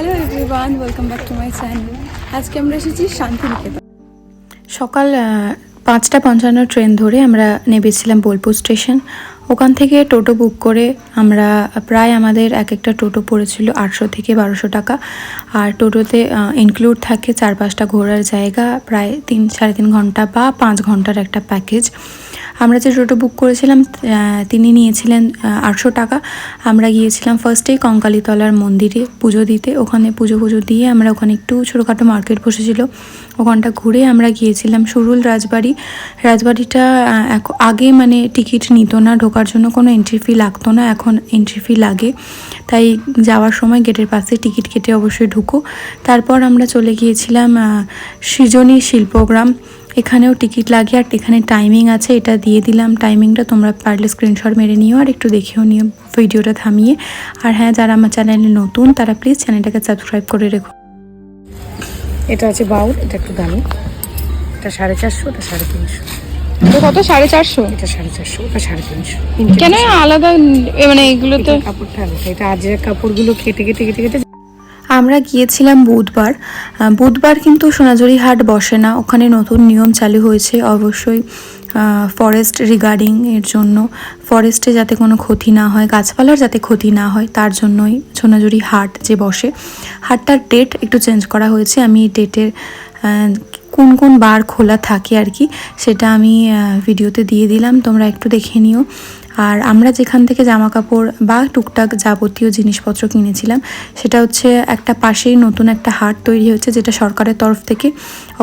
Hello everyone welcome back to my channel আজকে আমরা এসেছি শান্তিনিকেতন। সকাল পাঁচটা পঞ্চান্ন ট্রেন ধরে আমরা নেমেছিলাম বোলপুর স্টেশন। ওখান থেকে টোটো বুক করে আমরা প্রায় আমাদের এক একটা টোটো পড়েছিল আটশো থেকে বারোশো টাকা। আর টোটোতে ইনক্লুড থাকে চার পাঁচটা ঘোরার জায়গা, প্রায় তিন, সাড়ে তিন ঘণ্টা বা পাঁচ ঘণ্টার একটা প্যাকেজ আমরা যে টোটো বুক করেছিলাম তিনি নিয়েছিলেন আটশো টাকা। আমরা গিয়েছিলাম ফার্স্টেই কঙ্কালীতলার মন্দিরে পুজো দিতে। ওখানে পুজো পুজো দিয়ে আমরা ওখানে একটু ছোটোখাটো মার্কেট বসেছিল। ওখানটা ঘুরে আমরা গিয়েছিলাম সুরুল রাজবাড়ি। রাজবাড়িটা আগে মানে টিকিট নিত না, ঢোকার জন্য কোনো এন্ট্রি ফি লাগতো না, এখন এন্ট্রি ফি লাগে। তাই যাওয়ার সময় গেটের পাশে টিকিট কেটে অবশ্যই ঢুকো। তারপর আমরা চলে গিয়েছিলাম সৃজনী শিল্পগ্রাম। এখানেও টিকিট লাগে আর এখানে টাইমিং আছে এটা দিয়ে দিলাম। টাইমিংটা তোমরা পারলে স্ক্রিনশট মেরে নিও আর একটু দেখেও নিও ভিডিওটা থামিয়ে। আর হ্যাঁ যারা আমার চ্যানেলে নতুন তারা প্লিজ চ্যানেলটাকে সাবস্ক্রাইব করে রেখো। এটা আছে বাউল এটা একটু দামি এটা সাড়ে চারশো এটা সাড়ে তিনশো। তো কত? সাড়ে চারশো? এটা সাড়ে চারশো এটা সাড়ে তিনশো। কেন আলাদা এ মানে এগুলোতে? কাপড়টা আলাদা এটা আজের কাপড়গুলো কেটে কেটে কেটে কেটে আমরা গিয়েছিলাম বুধবার। বুধবার কিন্তু সোনাঝুরি হাট বসে না, ওখানে নতুন নিয়ম চালু হয়েছে অবশ্যই ফরেস্ট রিগার্ডিং এর জন্য। ফরেস্টে যাতে কোনো ক্ষতি না হয়, গাছপালার যাতে ক্ষতি না হয়, তার জন্যই সোনাঝুরি হাট যে বসে। হাটটার ডেট একটু চেঞ্জ করা হয়েছে, আমি ডেটের কোন কোন বার খোলা থাকে আর কি, সেটা আমি ভিডিওতে দিয়ে দিলাম, তোমরা একটু দেখে নিও। আর আমরা যেখান থেকে জামা কাপড় বা টুকটাক যাবতীয় জিনিসপত্র কিনেছিলাম, সেটা হচ্ছে একটা পাশেই নতুন একটা হাট তৈরি হচ্ছে যেটা সরকারের তরফ থেকে।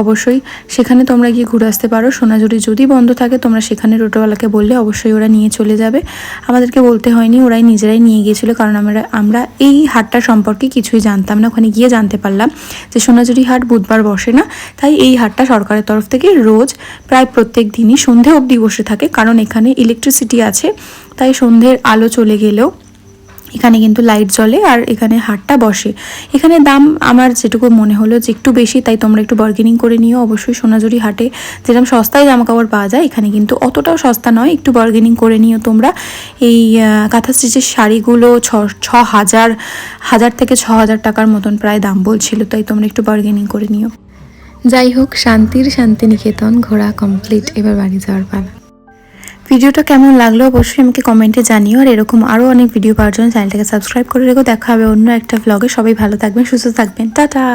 অবশ্যই সেখানে তোমরা গিয়ে ঘুরে আসতে পারো। সোনাঝুরি যদি বন্ধ থাকে, তোমরা সেখানে টোটোওয়ালাকে বললে অবশ্যই ওরা নিয়ে চলে যাবে। আমাদেরকে বলতে হয়নি, ওরাই নিজেরাই নিয়ে গিয়েছিল, কারণ আমরা আমরা এই হাটটা সম্পর্কে কিছুই জানতাম না। ওখানে গিয়ে জানতে পারলাম যে সোনাঝুরি হাট বুধবার বসে না, তাই এই হাটটা সরকারের তরফ থেকে রোজ প্রায় প্রত্যেক দিনই সন্ধে অবধি বসে থাকে, কারণ এখানে ইলেকট্রিসিটি আছে। তাই সন্ধ্যের আলো চলে গেলেও এখানে কিন্তু লাইট জ্বলে আর এখানে হাটটা বসে। এখানে দাম আমার যেটুকু মনে হলো যে একটু বেশি, তাই তোমরা একটু বার্গেনিং করে নিও। অবশ্যই সোনাঝুরি হাটে যেরকম সস্তায় জামা কাপড় পাওয়া যায়, এখানে কিন্তু অতটাও সস্তা নয়। একটু বার্গেনিং করে নিও তোমরা। এই কাঁথা স্টিচের শাড়িগুলো ছ ছ হাজার হাজার থেকে ছ হাজার টাকার মতন প্রায় দাম বলছিল, তাই তোমরা একটু বার্গেনিং করে নিও। যাই হোক, শান্তির শান্তিনিকেতন ঘোরা কমপ্লিট এবার বাড়ি যাওয়ার পালা। ভিডিওটা কেমন লাগল অবশ্যই আমাকে কমেন্টে জানিও। আর এরকম আরও অনেক ভিডিও পাওয়ার জন্য চ্যানেলটাকে সাবস্ক্রাইব করে রেখো। দেখা হবে অন্য একটা ভ্লগে সবাই ভালো থাকবেন, সুস্থ থাকবেন। টাটা!